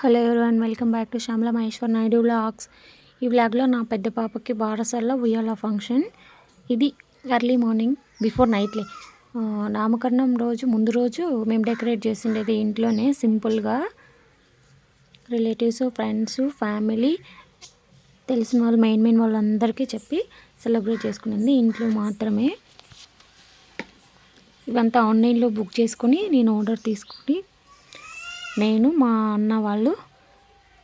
Hello everyone welcome back to Shyamala Maheshwar Naidu vlogs. ఈ వ్లాగ్లో నా పెద్ద పాపకి బారసల్లో ఉయ్యాల ఫంక్షన్. ఇది ఎర్లీ మార్నింగ్ బిఫోర్ నైట్లే. నామకరణం రోజు ముందు రోజు మేము డెకరేట్ చేసిండేది ఇంట్లోనే సింపుల్గా. రిలేటివ్స్ ఫ్రెండ్స్ ఫ్యామిలీ తెలిసిన వాళ్ళు మెయిన్ మెయిన్ వాళ్ళందరికీ చెప్పి సెలబ్రేట్ చేసుకునేది ఇంట్లో మాత్రమే. ఇవంతా ఆన్లైన్లో బుక్ చేసుకొని నేను ఆర్డర్ తీసుకుని నేను మా అన్న వాళ్ళు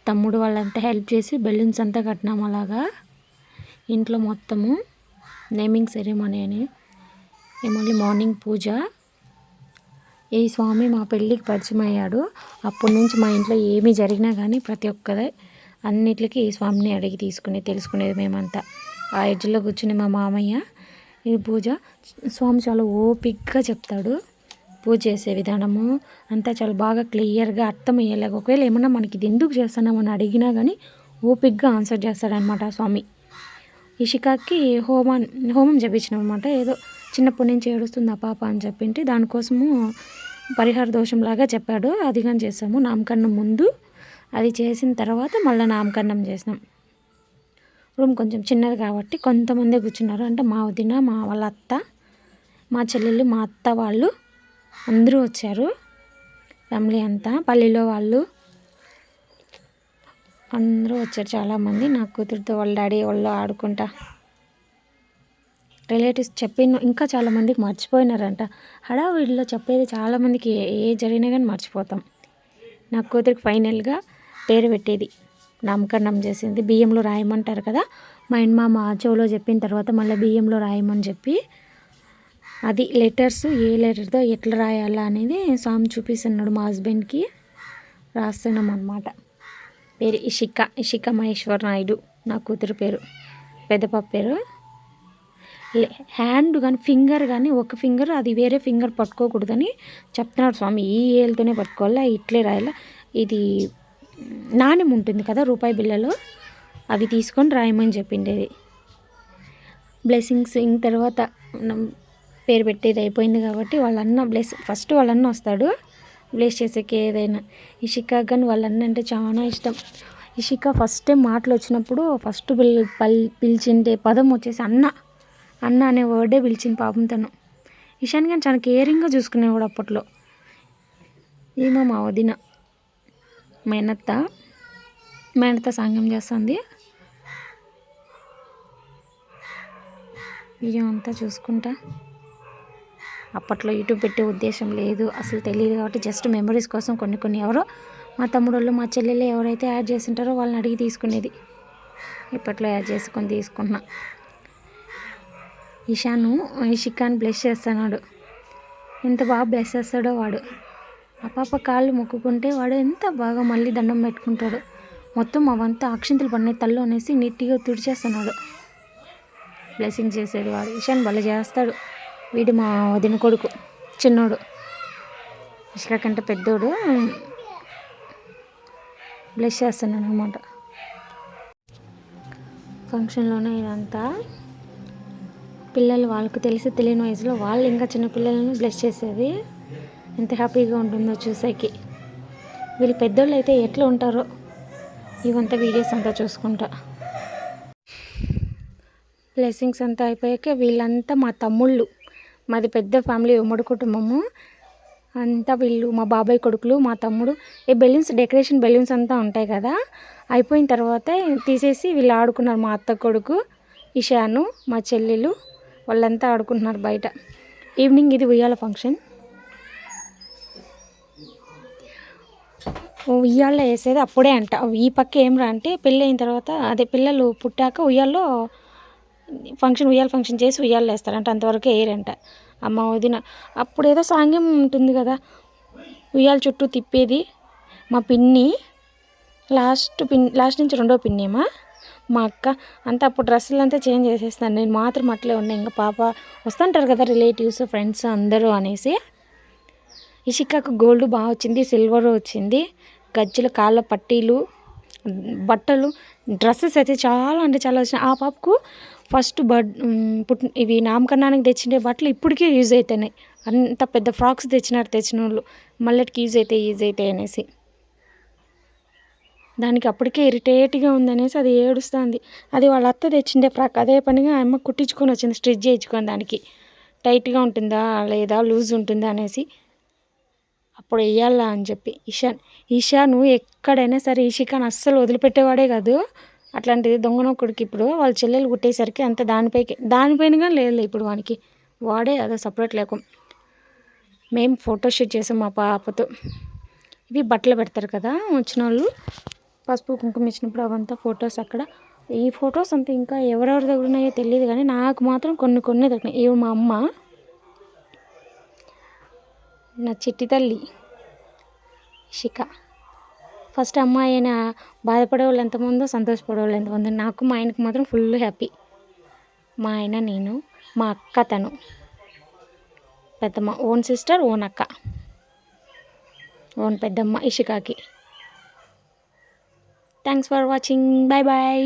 తమ్ముడు వాళ్ళంతా హెల్ప్ చేసి బెలూన్స్ అంతా కట్టినాం అలాగా. ఇంట్లో మొత్తము నేమింగ్ సెరమనీ అని మళ్ళీ మార్నింగ్ పూజ. ఈ స్వామి మా పెళ్ళికి పరిచయం అయ్యాడు. అప్పటి నుంచి మా ఇంట్లో ఏమి జరిగినా కానీ ప్రతి ఒక్కదే అన్నిటికీ ఈ స్వామిని అడిగి తీసుకుని తెలుసుకునేది మేమంతా. ఆ ఎడ్జ్లో కూర్చుని మా మామయ్య ఈ పూజ స్వామి చాలా ఓపిక్గా చెప్తాడు. పూజ చేసే విధానము అంతా చాలా బాగా క్లియర్గా అర్థమయ్యేలాగా ఒకవేళ ఏమన్నా మనకి ఇది ఎందుకు చేస్తున్నామని అడిగినా కానీ ఓపిక్గా ఆన్సర్ చేస్తాడనమాట స్వామి. ఇషికాకి హోమం హోమం చేపించినాం అనమాట ఏదో చిన్నప్పటి నుంచి ఏడుస్తుంది ఆ పాప అని చెప్పింటే దానికోసము పరిహార దోషంలాగా చెప్పాడు. అది చేసాము నామకరణం ముందు అది చేసిన తర్వాత మళ్ళీ నామకరణం చేసినాం. రూమ్ కొంచెం చిన్నది కాబట్టి కొంతమందే కూర్చున్నారు. అంటే మా వదిన మా వాళ్ళ అత్త మా చెల్లెళ్ళు మా అత్త వాళ్ళు అందరూ వచ్చారు. ఫ్యామిలీ అంతా పల్లెలో వాళ్ళు. అందరూ వచ్చారు చాలామంది. నా కూతురుతో వాళ్ళ డాడీ వాళ్ళు ఆడుకుంటా. రిలేటివ్స్ చెప్పిన ఇంకా చాలామందికి మర్చిపోయినారంట. హడావిడిలో చెప్పేది చాలామందికి ఏ జరిగినా కానీ మర్చిపోతాం. నా కూతురికి ఫైనల్గా పేరు పెట్టేది. నామకరణం చేసింది. బియ్యంలో రాయమంటారు కదా? మా ఇంట్లో మా చెవులో చెప్పిన తర్వాత మళ్ళీ బియ్యంలో రాయమని చెప్పి అది లెటర్స్ ఏ లెటర్తో ఎట్లా రాయాలా అనేది స్వామి చూపిస్తున్నాడు మా హస్బెండ్కి రాస్తున్నాం అనమాట పేరు ఇషిక ఇషిక మహేశ్వర నాయుడు నా కూతురు పేరు పెద్దపాప పేరు. హ్యాండ్ కానీ ఫింగర్ కానీ ఒక ఫింగర్ అది వేరే ఫింగర్ పట్టుకోకూడదని చెప్తున్నాడు స్వామి. ఈ ఏళ్ళతోనే పట్టుకోవాలా ఇట్లే రాయాలా? ఇది నాణ్యం ఉంటుంది కదా రూపాయి బిళ్ళలు అవి తీసుకొని రాయమని చెప్పిండేది. బ్లెస్సింగ్స్ ఇంక తర్వాత పేరు పెట్టేది అయిపోయింది కాబట్టి వాళ్ళన్న బ్లెస్ ఫస్ట్ వాళ్ళన్న వస్తాడు. బ్లెస్ చేసేకి ఏదైనా. ఇషికా కానీ వాళ్ళన్న అంటే చాలా ఇష్టం. ఇషిక ఫస్ట్ టైం మాటలు వచ్చినప్పుడు ఫస్ట్ పిల్ పల్ పిలిచిండే పదం వచ్చేసి అన్న. అన్న అనే వర్డే పిలిచింది పాపం తను. ఇషాన్ కానీ చాలా కేరింగ్గా చూసుకునేవాడు అప్పట్లో. ఏమో మా వదిన. మేనత్త. మేనత్త సాంగం చేస్తుంది. ఇదంతా చూసుకుంటా. అప్పట్లో యూట్యూబ్ పెట్టే ఉద్దేశం లేదు. అసలు తెలియదు కాబట్టి జస్ట్ మెమరీస్ కోసం కొన్ని కొన్ని ఎవరో మా తమ్ముడు మా చెల్లెలు ఎవరైతే యాడ్ చేసింటారో వాళ్ళని అడిగి తీసుకునేది. ఇప్పట్లో యాడ్ చేసుకొని తీసుకున్నా. ఇషాను ఇషికాన్ బ్లెస్ చేస్తున్నాడు. ఎంత బాగా బ్లెస్ చేస్తాడో వాడు. ఆ పాప కాళ్ళు మొక్కుకుంటే వాడు ఎంత బాగా మళ్ళీ దండం పెట్టుకుంటాడు. మొత్తం అవంతా అక్షింతలు పడినాయి తల్లు అనేసి నీట్గా తుడిచేస్తున్నాడు. బ్లెస్సింగ్ చేసేది వాడు. ఇషాన్ భలే చేస్తాడు. వీడు మా వదిన కొడుకు చిన్నోడు. ఇష్క కంటే పెద్దోడు. బ్లెస్ చేస్తున్నాను అనమాట ఫంక్షన్లోనే ఇదంతా. పిల్లలు వాళ్ళకు తెలిసి తెలియని వయసులో వాళ్ళు ఇంకా చిన్న పిల్లలను బ్లెస్ చేసేది. ఎంత హ్యాపీగా ఉంటుందో చూసేకి. వీళ్ళు పెద్దోళ్ళు అయితే ఎట్లా ఉంటారో ఇవంతా వీడియోస్ అంతా చూసుకుంటా. బ్లెస్సింగ్స్ అంతా అయిపోయాక వీళ్ళంతా మా తమ్ముళ్ళు. మాది పెద్ద ఫ్యామిలీ ఉమ్మడి కుటుంబము. అంతా వీళ్ళు మా బాబాయ్ కొడుకులు మా తమ్ముడు. ఈ బెలూన్స్ డెకరేషన్ బెలూన్స్ అంతా ఉంటాయి కదా. అయిపోయిన తర్వాత తీసేసి వీళ్ళు ఆడుకున్నారు మా అత్త కొడుకు ఇషాను మా చెల్లెలు. వాళ్ళంతా ఆడుకుంటున్నారు బయట. ఈవినింగ్ ఇది ఉయ్యాల ఫంక్షన్. ఉయ్యాల్లో వేసేది అప్పుడే అంట. ఈ పక్క ఏం రా అంటే పెళ్ళి అయిన తర్వాత అదే పిల్లలు పుట్టాక ఉయ్యాల్లో ఫంక్షన్ ఉయ్యాల ఫంక్షన్ చేసి ఉయ్యాలు వేస్తారంట అంతవరకు వేయరంట అమ్మ వదిన అప్పుడు ఏదో సాంగ్యం ఉంటుంది కదా ఉయ్యాల చుట్టూ తిప్పేది మా పిన్ని లాస్ట్ పిన్ లాస్ట్ నుంచి రెండో పిన్నేమా? మా అక్క అంతా అప్పుడు డ్రెస్సులు అంతా చేంజ్ చేసేస్తాను నేను మాత్రం అట్లే ఉన్నా ఇంకా పాప వస్తుంటారు కదా రిలేటివ్స్ ఫ్రెండ్స్ అందరూ అనేసి. ఇషికాకు గోల్డ్ బాగా వచ్చింది సిల్వర్ వచ్చింది గజ్జల కాళ్ళ పట్టీలు బట్టలు డ్రెస్సెస్ అయితే చాలా అంటే చాలా వచ్చినాయి. ఆ పాపకు ఫస్ట్ బర్త్ పుట్ ఇవి నామకరణానికి తెచ్చిండే బట్టలు ఇప్పటికే యూజ్ అవుతున్నాయి అంత పెద్ద ఫ్రాక్స్ తెచ్చినారు తెచ్చిన వాళ్ళు మళ్ళీకి యూజ్ అవుతాయి యూజ్ అవుతాయి అనేసి. దానికి అప్పటికే ఇరిటేట్గా ఉందనేసి అది ఏడుస్తుంది. అది వాళ్ళ అత్త తెచ్చిండే ఫ్రాక్. అదే పనిగా అమ్మ కుట్టించుకొని వచ్చింది స్టిచ్ చేయించుకొని దానికి. టైట్గా ఉంటుందా లేదా లూజ్ ఉంటుందా అనేసి. అప్పుడు వేయాలా అని చెప్పి. ఇషాన్ ఇషాను నువ్వు ఎక్కడైనా సరే ఇషికాన్ అస్సలు వదిలిపెట్టేవాడే కాదు. అట్లాంటిది దొంగనొక్కడికి ఇప్పుడు వాళ్ళ చెల్లెలు కుట్టేసరికి అంత దానిపైకి దానిపైన కానీ లేదు ఇప్పుడు వానికి. వాడే అదో సపరేట్ లేకం. మేము ఫోటోషూట్ చేసాం మా పాపతో. ఇవి బట్టలు పెడతారు కదా వచ్చిన వాళ్ళు పసుపు కుంకుమ ఇచ్చినప్పుడు అవంతా ఫొటోస్ అక్కడ. ఈ ఫొటోస్ అంతా ఇంకా ఎవరెవరి దగ్గర ఉన్నాయో తెలియదు కానీ నాకు మాత్రం కొన్ని కొన్ని దొరికినాయి. ఇవి మా అమ్మ నా చిట్టి తల్లి. శిఖ. ఫస్ట్ అమ్మాయి అయిన బాధపడే వాళ్ళు ఎంతమందో సంతోషపడే వాళ్ళు ఎంతమంది నాకు మా ఆయనకు మాత్రం ఫుల్ హ్యాపీ. మా ఆయన నేను మా అక్క తను. పెద్దమ్మ ఓన్ సిస్టర్ ఓన్ అక్క. ఓన్ పెద్దమ్మ ఇషికాకి thanks for watching bye bye